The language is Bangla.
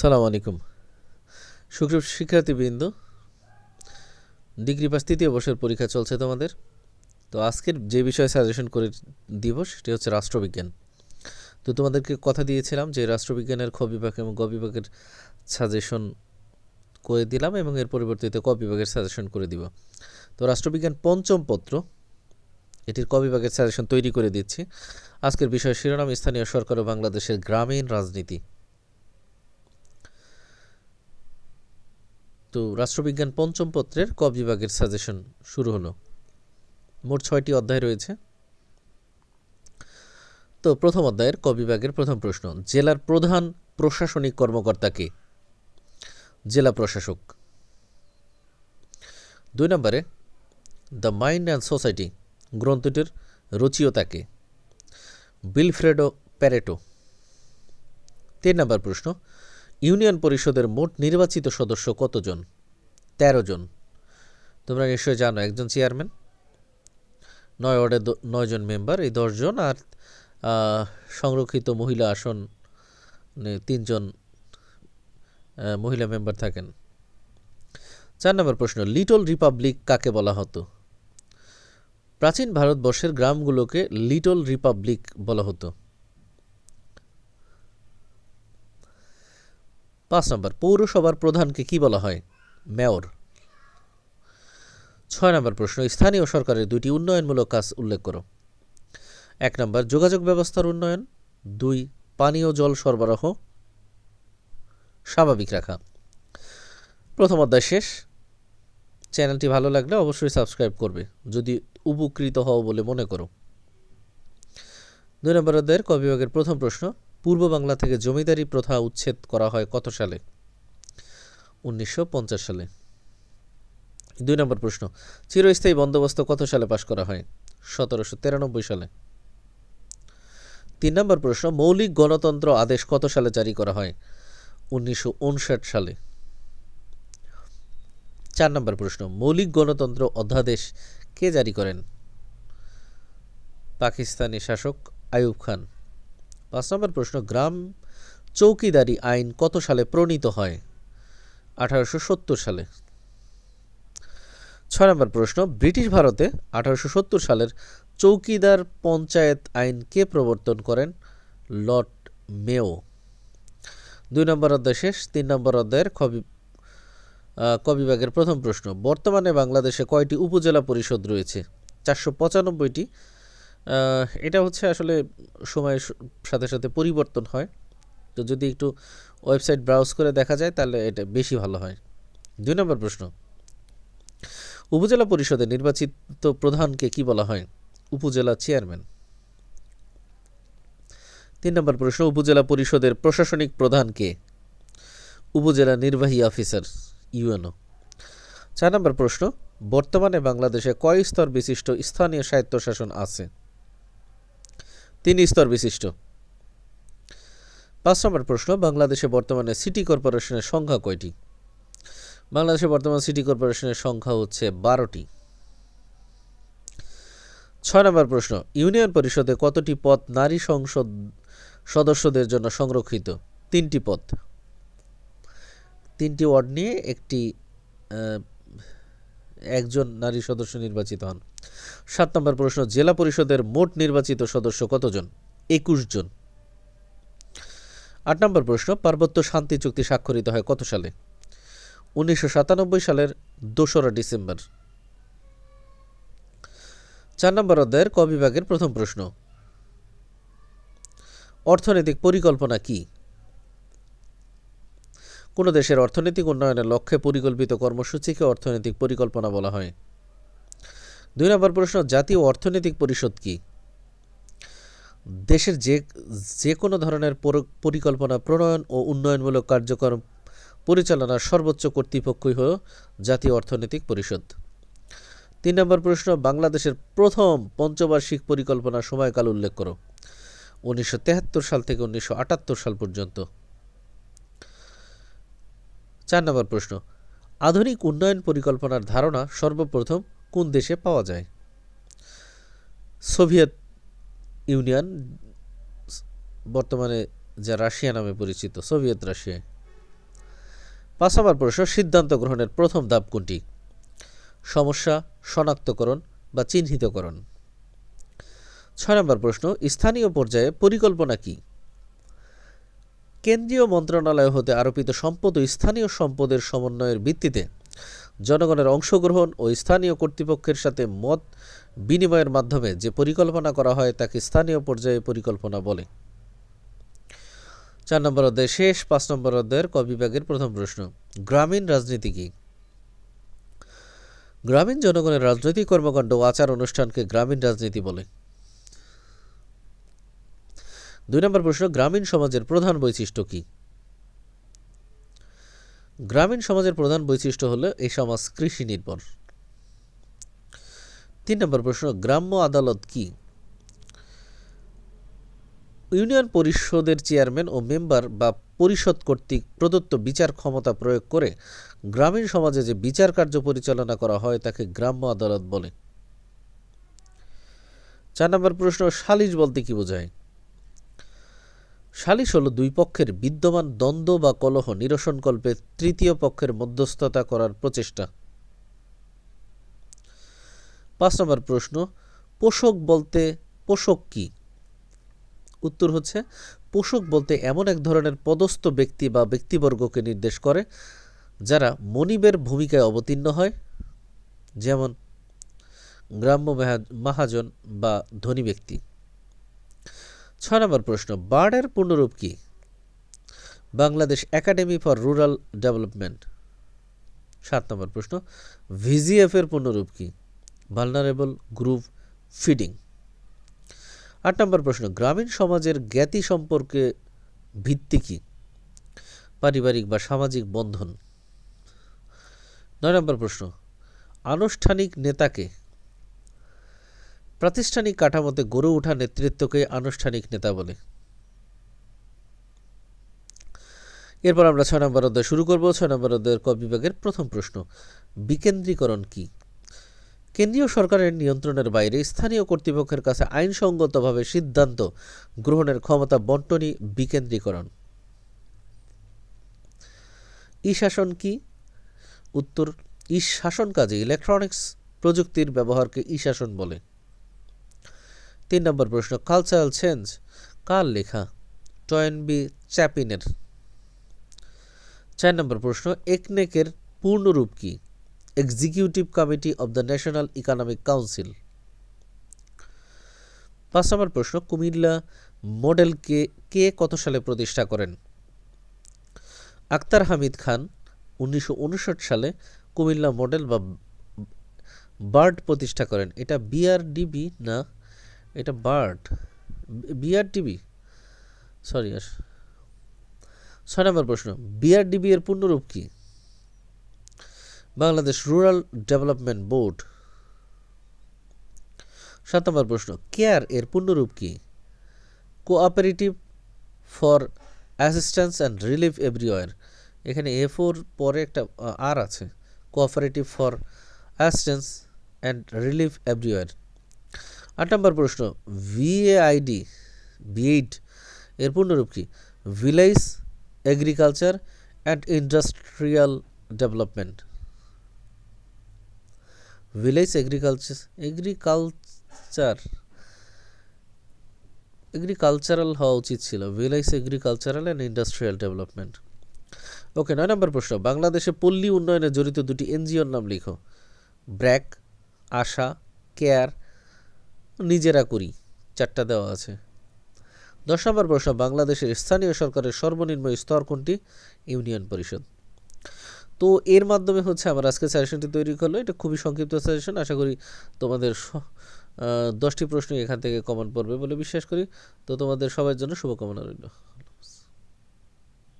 সালাম আলাইকুম। সুপ্রিয় শিক্ষার্থীবৃন্দ, ডিগ্রি পাস তৃতীয় বর্ষের পরীক্ষা চলছে তোমাদের। তো আজকের যে বিষয়ে সাজেশন করে দিব সেটি হচ্ছে রাষ্ট্রবিজ্ঞান। তো তোমাদেরকে কথা দিয়েছিলাম যে রাষ্ট্রবিজ্ঞানের খ বিভাগ এবং গ বিভাগের সাজেশন করে দিলাম এবং এর পরিবর্তিতে ক বিভাগের সাজেশন করে দিব। তো রাষ্ট্রবিজ্ঞান পঞ্চম পত্র, এটির ক বিভাগের সাজেশন তৈরি করে দিচ্ছি। আজকের বিষয় শিরোনাম স্থানীয় সরকার ও বাংলাদেশের গ্রামীণ রাজনীতি। তো রাষ্ট্রবিজ্ঞান পঞ্চম পত্রের ক বিভাগের সাজেশন শুরু হলো। মোট ছয়টি অধ্যায় রয়েছে। তো প্রথম অধ্যায়ের ক বিভাগের প্রথম প্রশ্ন, জেলার প্রধান প্রশাসনিক কর্মকর্তাকে জেলা প্রশাসক। দুই নম্বরে, দ্য মাইন্ড অ্যান্ড সোসাইটি গ্রন্থটির রচিয়তা কে? বিলফ্রেডো প্যারেটো। তিন নম্বর প্রশ্ন ইউনিয়ন পরিষদের মোট নির্বাচিত সদস্য কতজন? তেরো জন। তোমরা নিশ্চয়ই জানো, একজন চেয়ারম্যান, নয় ওয়ার্ডে নয়জন মেম্বার, এই দশজন আর সংরক্ষিত মহিলা আসন মানে তিনজন মহিলা মেম্বার থাকেন। চার নম্বর প্রশ্ন, লিটল রিপাবলিক কাকে বলা হতো? প্রাচীন ভারতবর্ষের গ্রামগুলোকে লিটল রিপাবলিক বলা হতো। পাঁচ নম্বর, পৌরসভার প্রধানকে কি বলা হয়? মেয়র। ছয় নম্বর প্রশ্ন, স্থানীয় সরকারের দুটি উন্নয়নমূলক কাজ উল্লেখ করো। এক নম্বর, যোগাযোগ ব্যবস্থার উন্নয়ন। দুই, পানীয় জল সরবরাহ। স্বাভাবিক রাখা। প্রথম অধ্যায় শেষ। চ্যানেলটি ভালো লাগলে অবশ্যই সাবস্ক্রাইব করবে, যদি উপকৃত হও বলে মনে করো। দুই নম্বর অধ্যায়ের ক বিভাগের প্রথম প্রশ্ন পূর্ব বাংলা থেকে জমিদারি প্রথা উচ্ছেদ করা হয় কত সালে? উনিশশো পঞ্চাশ সালে। দুই নম্বর প্রশ্ন, চিরস্থায়ী বন্দোবস্ত কত সালে পাশ করা হয়? সতেরোশো তিরানব্বই সালে। তিন নম্বর প্রশ্ন, মৌলিক গণতন্ত্র আদেশ কত সালে জারি করা হয়? উনিশশো উনষাট সালে। চার নম্বর প্রশ্ন, মৌলিক গণতন্ত্র অধ্যাদেশ কে জারি করেন? পাকিস্তানি শাসক আইয়ুব খান। পাঁচ নম্বর প্রশ্ন গ্রাম চৌকিদারি আইন কত সালে প্রণীত হয়? আঠারোশো সত্তর সালে। ছয় নম্বর প্রশ্ন ব্রিটিশ ভারতে আঠারোশো সত্তর সালের চৌকিদার পঞ্চায়েত আইন কে প্রবর্তন করেন? লর্ড মেও। দুই নম্বর অধ্যায় শেষ তিন নম্বর অধ্যায়ের কবি আহ, ক বিভাগের প্রথম প্রশ্ন বর্তমানে বাংলাদেশে কয়টি উপজেলা পরিষদ রয়েছে? চারশো পঁচানব্বইটি এটা হচ্ছে আসলে সময়ের সাথে সাথে পরিবর্তন হয়। তো যদি একটু ওয়েবসাইট ব্রাউজ করে দেখা যায়, তাহলে এটা বেশি ভালো হয়। দুই নম্বর প্রশ্ন। উপজেলা পরিষদে নির্বাচিত প্রধানকে কি বলা হয়? উপজেলা চেয়ারম্যান। তিন নম্বর প্রশ্ন, উপজেলা পরিষদের প্রশাসনিক প্রধানকে উপজেলা নির্বাহী অফিসার, ইউএনও। চার নম্বর প্রশ্ন, বর্তমানে বাংলাদেশে কয় স্তর বিশিষ্ট স্থানীয় স্বায়ত্তশাসন আছে? তিন স্তর বিশিষ্ট। পাঁচ নম্বর প্রশ্ন, বাংলাদেশে বর্তমানে সিটি কর্পোরেশনের সংখ্যা কয়টি? বাংলাদেশে বর্তমান সিটি কর্পোরেশনের সংখ্যা হচ্ছে বারোটি। ছয় নম্বর প্রশ্ন, ইউনিয়ন পরিষদে কতটি পদ নারী সংসদ সদস্যদের জন্য সংরক্ষিত? তিনটি পদ। তিনটি ওয়ার্ড নিয়ে একটি একজন নারী সদস্য নির্বাচিত হন। সাত নম্বর প্রশ্ন, জেলা পরিষদের মোট নির্বাচিত সদস্য কতজন? একুশ জন। আট নম্বর প্রশ্ন, পার্বত্য শান্তি চুক্তি স্বাক্ষরিত হয় কত সালে? উনিশশো সাতানব্বই সালের দোসরা ডিসেম্বর। চার নম্বর অধ্যায়ের ক বিভাগের প্রথম প্রশ্ন, অর্থনৈতিক পরিকল্পনা কি? কোনো দেশের অর্থনৈতিক উন্নয়নের লক্ষ্যে পরিকল্পিত কর্মসূচিকে অর্থনৈতিক পরিকল্পনা বলা হয়। দুই নম্বর প্রশ্ন, জাতীয় অর্থনৈতিক পরিষদ কি? দেশের যে যে কোনো ধরনের পরিকল্পনা প্রণয়ন ও উন্নয়নমূলক কার্যক্রম পরিচালনার সর্বোচ্চ কর্তৃপক্ষই হল জাতীয় অর্থনৈতিক পরিষদ। তিন নম্বর প্রশ্ন, বাংলাদেশের প্রথম পঞ্চবার্ষিক পরিকল্পনা সময়কাল উল্লেখ করো, উনিশশো সাল থেকে উনিশশো আটাত্তর সাল পর্যন্ত। চার নম্বর প্রশ্ন, আধুনিক উন্নয়ন পরিকল্পনার ধারণা সর্বপ্রথম কোন দেশে পাওয়া যায়? সোভিয়েত ইউনিয়ন, বর্তমানে যা রাশিয়া নামে পরিচিত, সোভিয়েত রাশিয়ায় পাঁচ নম্বর প্রশ্ন, সিদ্ধান্ত গ্রহণের প্রথম ধাপ কোনটি? সমস্যা, শনাক্তকরণ বা চিহ্নিতকরণ। ছয় নম্বর প্রশ্ন, স্থানীয় পর্যায়ে পরিকল্পনা কি? কেন্দ্রীয় মন্ত্রণালয় হতে আরোপিত সম্পদ ও স্থানীয় সম্পদের সমন্বয়ের ভিত্তিতে জনগণের অংশগ্রহণ ও স্থানীয় কর্তৃপক্ষের সাথে মত বিনিময়ের মাধ্যমে যে পরিকল্পনা করা হয়, তাকে স্থানীয় পর্যায়ে পরিকল্পনা বলে। চার নম্বর অধ্যায় শেষ, পাঁচ নম্বর অধ্যায়ের ক বিভাগের প্রথম প্রশ্ন, গ্রামীণ রাজনীতি কি? গ্রামীণ জনগণের রাজনৈতিক কর্মকাণ্ড ও আচার অনুষ্ঠানকে গ্রামীণ রাজনীতি বলে। দুই নম্বর প্রশ্ন, গ্রামীণ সমাজের প্রধান বৈশিষ্ট্য কি? গ্রামীণ সমাজের প্রধান বৈশিষ্ট্য হলো এই সমাজ কৃষি নির্ভর। তিন নম্বর প্রশ্ন, গ্রাম্য আদালত কি? ইউনিয়ন পরিষদের চেয়ারম্যান ও মেম্বার বা পরিষদ কর্তৃক প্রদত্ত বিচার ক্ষমতা প্রয়োগ করে গ্রামীণ সমাজে যে বিচার কার্য পরিচালনা করা হয় তাকে গ্রাম্য আদালত বলে। চার নম্বর প্রশ্ন সালিশ বলতে কি বোঝায়? সালিশ হল দুই পক্ষের বিদ্যমান দ্বন্দ্ব বা কলহ নিরসনকল্পে তৃতীয় পক্ষের মধ্যস্থতা করার প্রচেষ্টা। পাঁচ নম্বর প্রশ্ন, পোষক বলতে পোষক কি? উত্তর হচ্ছে, পোষক বলতে এমন এক ধরনের পদস্থ ব্যক্তি বা ব্যক্তিবর্গকে নির্দেশ করে যারা মনিবের ভূমিকায় অবতীর্ণ হয়, যেমন গ্রাম্য মেহা- মহাজন বা ধনী ব্যক্তি। ছয় নম্বর প্রশ্ন বার্ডের পূর্ণরূপ কি? Bangladesh academy for rural development. সাত নম্বর প্রশ্ন ভিজিএফ এর পূর্ণরূপ কি? Vulnerable group feeding. আট নম্বর প্রশ্ন, গ্রামীণ সমাজের জ্ঞাতি সম্পর্কে ভিত্তি কি? পারিবারিক বা সামাজিক বন্ধন। নয় নম্বর প্রশ্ন, আনুষ্ঠানিক নেতাকে প্রাতিষ্ঠানিক কাঠামোতে গড়ে ওঠা নেতৃত্বকে আনুষ্ঠানিক নেতা বলে। এরপর আমরা ছয় নম্বর অধ্যায় শুরু করব। ছয় নম্বর অধ্যায়ের ক বিভাগের প্রথম প্রশ্ন, বিকেন্দ্রীকরণ কি? কেন্দ্রীয় সরকারের নিয়ন্ত্রণের বাইরে স্থানীয় কর্তৃপক্ষের কাছে আইনসঙ্গতভাবে সিদ্ধান্ত গ্রহণের ক্ষমতা বন্টনই বিকেন্দ্রীকরণ। ই শাসন কি? উত্তর, ই শাসন কাজে ইলেকট্রনিক্স প্রযুক্তির ব্যবহারকে ই শাসন বলে। তিন নম্বর প্রশ্ন কালচারাল চেঞ্জ কার লেখা? টয়েন বি চ্যাপিনের। চার নম্বর প্রশ্ন, একনেকের পূর্ণরূপ কি? Executive committee of the national economic council পাঁচ নম্বর প্রশ্ন, কুমিল্লা মডেলকে কে কত সালে প্রতিষ্ঠা করেন? আক্তার হামিদ খান উনিশশো সালে কুমিল্লা মডেল বা বার্ড প্রতিষ্ঠা করেন। এটা বিআরডিবি না এটা বার্ড বিআরডিবি সরি আর, ছয় নম্বর প্রশ্ন বিআরডিবি এর পূর্ণরূপ কি? বাংলাদেশ রুরাল ডেভেলপমেন্ট বোর্ড সাত নম্বর প্রশ্ন, কেয়ার এর পূর্ণরূপ কি? Cooperative for assistance and relief everywhere এখানে এ ফোর পরে একটা আর আছে cooperative for assistance and relief everywhere আট নম্বর প্রশ্ন ভিএআইডি বিএইড এর পূর্ণরূপ কি? Village agriculture and industrial development village agriculture agriculture agricultural হওয়া উচিত ছিল। Village agricultural and industrial development okay, নয় নম্বর প্রশ্ন, বাংলাদেশে পল্লী উন্নয়নে জড়িত দুটি এনজিওর নাম লিখো। ব্র্যাক, আশা, কেয়ার নিজেরা করি, চারটা দেওয়া আছে। দশ নম্বর প্রশ্ন, বাংলাদেশের স্থানীয় সরকারের সর্বনিম্ন স্তর কোনটি? ইউনিয়ন পরিষদ। তো এর মাধ্যমে হচ্ছে আমার আজকে সাজেশনটি তৈরি করল। এটা খুবই সংক্ষিপ্ত সাজেশন আশা করি তোমাদের দশটি প্রশ্ন এখান থেকে কমন পড়বে বলে বিশ্বাস করি। তো তোমাদের সবার জন্য শুভকামনা রইল।